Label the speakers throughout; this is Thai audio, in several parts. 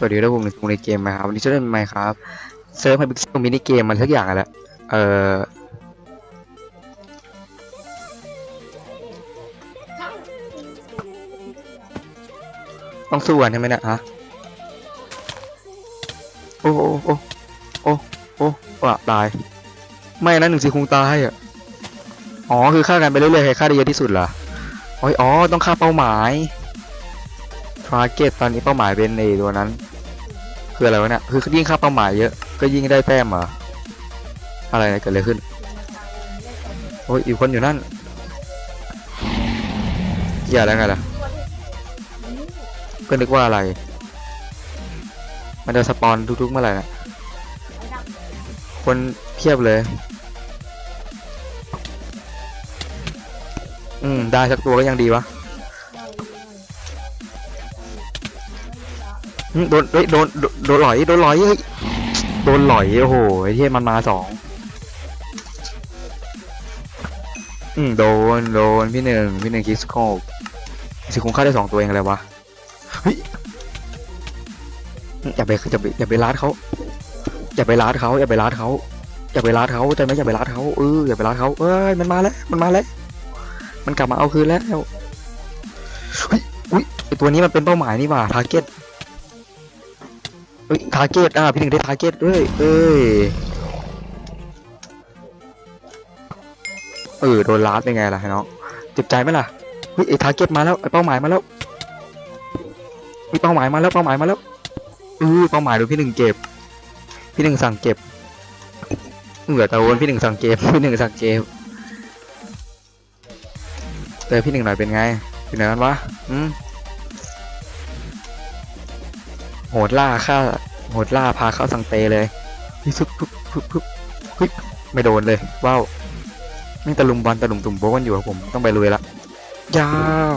Speaker 1: สวัสดีด้วยผมในในเกมนะครับวันนี้จะเล่นไมค์ครับเซิร์ฟให้บิ๊กซ์มินิเกมมันสักอย่างอะแหละเออต้องสู้กันใช่ไหมเนี่ยฮะโอ้โอ้โอ้โอ้โอ้ว่าตาย ไม่นะหนึ่งสีคงตายอะอ๋อคือฆ่ากันไปเรื่อยๆใครฆ่าได้เยอะที่สุดเหรออ๋อต้องฆ่าเป้าหมายทาร์เก็ตตอนนี้เป้าหมายเป็นในตัวนั้น คืออะไรวะเนี่ยคือยิ่งค่าเป้าหมายเยอะก็ยิ่งได้แต้มเหรออะไรเนี่ยเกิดอะไรขึ้น โอ้ยอีกคนอยู่นั่นอย่าแล้วไงล่ะก็นึกว่าอะไร มันจะสปอนทุกๆเมื่อไหร่นะคนเพียบเลย อืม ได้สักตัวก็ยังดีวะ โดนเฮ้ยโดนโดนโดนหลอยโดนหลอยเฮ้ยโดนหลอยโอ้โหไอ้ที่มันมาสองอืมโดนโดนพี่หนึ่งพี่หนึ่งคิสโคสิคงฆ่าได้สองตัวเองอะไรวะเฮ้ยอย่าไปอย่าไปอย่าไปลาดเขาอย่าไปลาดเขาอย่าไปลาดเขาอย่าไปลาดเขาใจไหมอย่าไปลาดเขาเอออย่าไปลาดเขาเอ้ยมันมาแล้วมันมาแล้วมันกลับมาเอาคืนแล้วเฮ้ยอุ้ยไอตัวนี้มันเป็นเป้าหมายนี่หว่าทาร์เก็ต เฮ้ยทาร์เก็ตอะพี่หนึ่งได้ทาร์เก็ตด้วยเอ้ยเออโดนลาดเป็นไงล่ะน้องเจ็บใจไหมล่ะเฮ้ยไอ้ทาร์เก็ตมาแล้วไอ้เป้าหมายมาแล้วมีเป้าหมายมาแล้วเป้าหมายมาแล้วเออเป้าหมายโดนพี่หนึ่งเก็บ พี่หนึ่งสั่งเก็บเหงื่อตะวนพี่หนึ่งสั่งเก็บพี่หนึ่งสั่งเก็บเจอพี่หนึ่งหน่อยเป็นไงเป็นไงกันวะอืม โหดล่าฆ่าโหดล่าพาเข้าสังเตเลยพี่ซุบปุ๊บปุ๊บปุ๊บเฮ้ยไม่โดนเลยว้าวนี่ตะลุมบอลตะลุมตุ่มโบกันอยู่ครับผมต้องไปลุยละยาว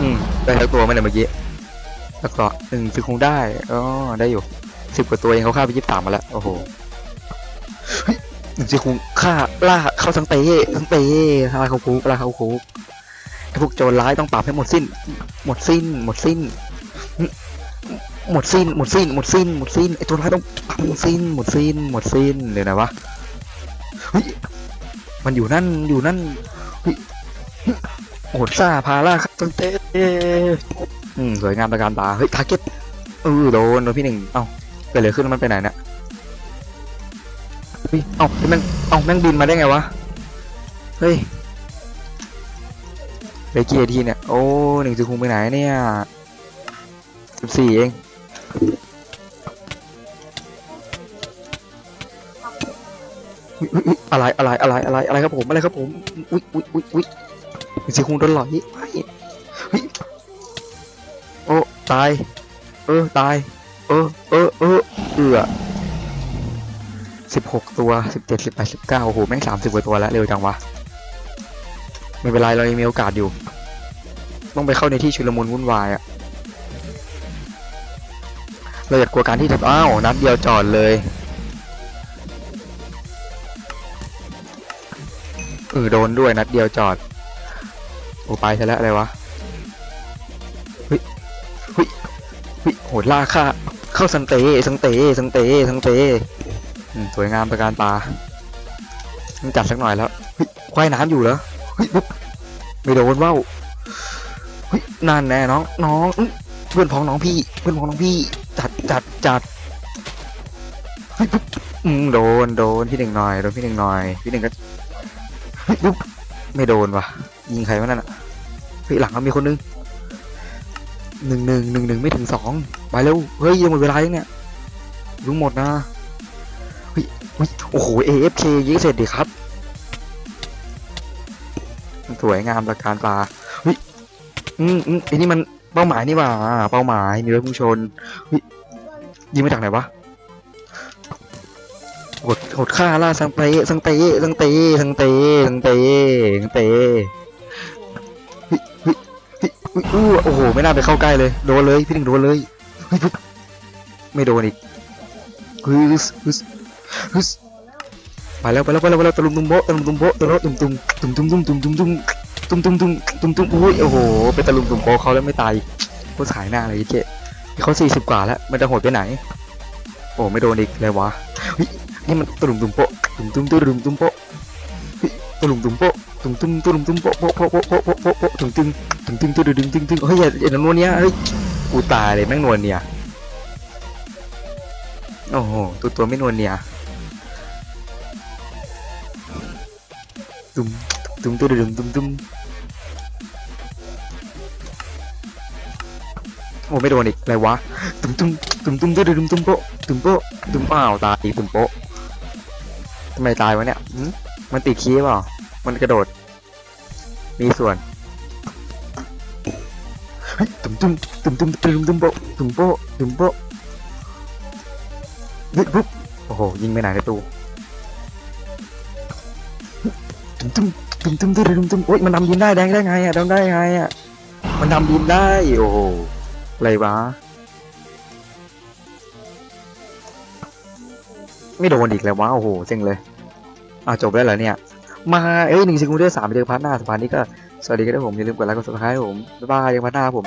Speaker 1: อืมได้ทั้งตัวไหม่เลยเมื่อกี้แล้วก็หนึ่งคือคงได้อ๋อได้อยู่สิบกว่าตัวเองเขาฆ่าไปยี่สิบสามมาแล้วโอ้โหหนึ่งคือคงฆ่าล่าเข้าสังเตสังเตล่าเขาคุกล่าเขาคุกพวกโจรร้ายต้องปราบให้หมดสิ้น หมดสิ้น หมดสิ้น หมดสิ้นหมดสิ้นหมดสิ้นหมดสิ้นไอตัวร้ายต้องปังสิ้นหมดสิ้นหมดสิ้นเดี๋ยนะวะเฮ้ยมันอยู่นั่นอยู่นั่นโหดซ่าพาล่าตันเต้อืมสวยงามตระการตาเฮ้ยทาร์เก็ตเออโดนโดนพี่หนึ่งเอ้าเกิดอะไรขึ้นมันไปไหนเนี่ยเฮ้ยเอ้าแม่งเอ้าแม่งบินมาได้ไงวะเฮ้ยไปกี่นาทีเนี่ยโอ้หนึ่งจะคุงไปไหนเนี่ย สิบสี่เอง อะไรอะไรอะไรอะไรอะไรครับผมอะไรครับผม อุ้ยอุ้ยอุ้ยอุ้ยหนึ่งจะคุงโดนหลอยไม่โอ้ตาย เออตาย เออเออเออเอือสิบหกตัวสิบเจ็ดสิบแปดสิบเก้าโอ้โหแม่งสามสิบกว่าตัวแล้วเร็วจังวะไม่เป็นไรเรายังมีโอกาสอยู่ ต้องไปเข้าในที่ชุลมุนวุ่นวายอะ เราอย่ากลัวการที่จะอ้าวนัดเดียวจอดเลยเออโดนด้วยนัดเดียวจอดโอ้ไปซะแล้วอะไรวะเฮ้ยเฮ้ยเฮ้ยโหดล่าค่าเข้าสังเตสังเตสังเตสังเตสวยงามประการตาต้องจัดสักหน่อยแล้วเฮ้ยควายน้ำอยู่เหรอเฮ้ยปุ๊บไม่โดนว่าวเฮ้ยนั่นแน่น้องน้องเพื่อนพ้องน้องพี่ เพื่อนพ้องน้องพี่ จัดจัดฮ้ยปุ๊บอืมโดนโดนพี่หนึ่งหน่อยโดนพี่หนึ่งหน่อย พี่หนึ่งก็ฮ้ยปุ๊บไม่โดนว่ะ ยิงใครวะนั่นอะเฮ้ยหลังเรามีคนนึงหนึ่งหนึ่งหนึ่งหนึ่งไม่ถึงสองไปเร็วเฮ้ยยังหมดเวลายังเนี่ยยุ่งหมดนะเฮ้ยโอ้โห AFK ยิงเสร็จดีครับสวยงามตระการตาอืมอืมอ้นี่มันเป้าหมายนี่ว่าเป้าหมายมีรถพุ่งชนเฮ้ย ยิงมาจากไหนวะกดกดฆ่าล่าสังเตะสังเตะสังเตะสังเตะสังเตะสังเตะเฮ้ยเฮ้ยเฮ้ยเฮ้ยอู้โอ้โห ไม่น่าไปเข้าใกล้เลย โดนเลย พี่หนึ่งโดนเลยฮ้ยปุ๊บไม่โดนอีกฮึสฮึสฮึสไปแล้วไปแล้วไปแล้วไปแล้วตะลุมตุมโบะตะลุมตุมโบะตะลุมตุมตุมตุมตุมตุมตุมตุมตุมตุ้มตุ้มตุ้มตุ้มตุ้มอุ้ยโอ้โห ไปตะลุมตุ่มโปเขาแล้วไม่ตายตรขายหน้าเลยเจ๊ เขาสี่สิบกว่าแล้ว มันจะโหดไปไหน โอ้ไม่โดนอีกเลยวะนี่มันตุ่มตุ่มโปะตุ่มตุ่มตุ่มตุ่มโปะตุ่มตุ่มโปะตุ่มตุ่มตุ่มตุ่มโปะโปะโปะโปะโปะโปะโปะตุ่มตึงตุ่มตึงตุ่มตึงตึงตึงเฮ้ยอย่าอย่านวลเนี้ยเฮ้ยกูตายเลยแม่งนวลเนี่ยโอ้โหตัวตัวไม่นวลเนี่ยตุ่มตุ่มตุ่มตุ่มตุ่ม โอ้ไม่โดนอีกอะไรวะตุ่มตุ่มตุ่มตุ่มตุ่มตุ่มตุ่มโปะตุ่มโปะตุ่มเปล่าตายอีตุ่มโปะทำไมตายวะเนี่ยมันติดคีย์เปล่ามันกระโดด มีส่วนเฮ้ยตุ่มตุ่มตุ่มตุ่มตุ่มตุ่มโปะตุ่มโปะตุ่มโปะเฮ้ยปุ๊บโอ้โหยิงไปไหนในตู้ตุ่มตุ่มตุ่มตุ่มตุ่มตุ่มโอ๊ยมันดำดินได้แดงได้ไงอะดำได้ไงอะมันดำดินได้โอ้โหอะ ไรวะ ไม่โดนอีกแล้ววะโอ้โหเจ๋งเลยอะจบแล้วเหรอเนี่ย มาเอ้ยหนึ่งซิงคูเดอร์สามไปเจอพาร์ทหน้าสะพานนี้ก็ สวัสดีครับผม อย่าลืมกดไลค์กดซับสไครต์ผม บ๊ายบายเจอกันพาร์ทหน้าครับผม